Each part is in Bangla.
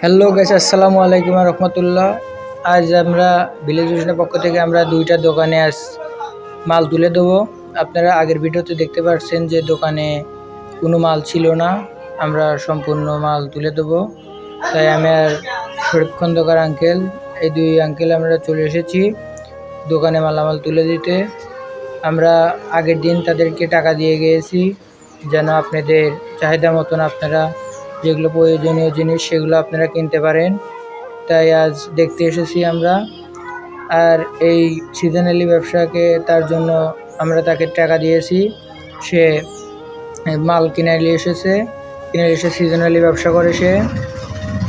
হ্যালো গাইস আসসালামু আলাইকুম রহমতুল্লাহ আজ আমরা ভিলেজ ভিশনের পক্ষ থেকে আমরা দুইটা দোকানে আস মাল তুলে দেবো। আপনারা আগের ভিডিওতে দেখতে পাচ্ছেন যে দোকানে কোনো মাল ছিল না। আমরা সম্পূর্ণ মাল তুলে দেবো। তাই আমি আর শরীফ খন্দকার আঙ্কেল এই দুই আঙ্কেল আমরা চলে এসেছি দোকানে মালামাল তুলে দিতে। আমরা আগের দিন তাদেরকে টাকা দিয়ে গিয়েছি। যেন আপনাদের চাহিদা মতন আপনারা যেগুলো প্রয়োজনীয় জিনিস সেগুলো আপনারা কিনতে পারেন। তাই আজ দেখতে এসেছি আমরা। আর এই সিজনালি ব্যবসাকে তার জন্য আমরা তাকে টাকা দিয়েছি। সে মাল কিনে নিয়ে এসেছে। কিনে এসে সিজনালি ব্যবসা করে সে।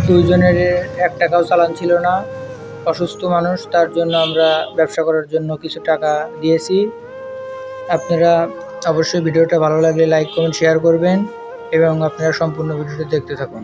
দুইজনের এক টাকাও চালান ছিল না। অসুস্থ মানুষ, তার জন্য আমরা ব্যবসা করার জন্য কিছু টাকা দিয়েছি। আপনারা অবশ্যই ভিডিওটা ভালো লাগলে লাইক কমেন্ট শেয়ার করবেন। এবং আপনারা সম্পূর্ণ ভিডিওটি দেখতে থাকুন।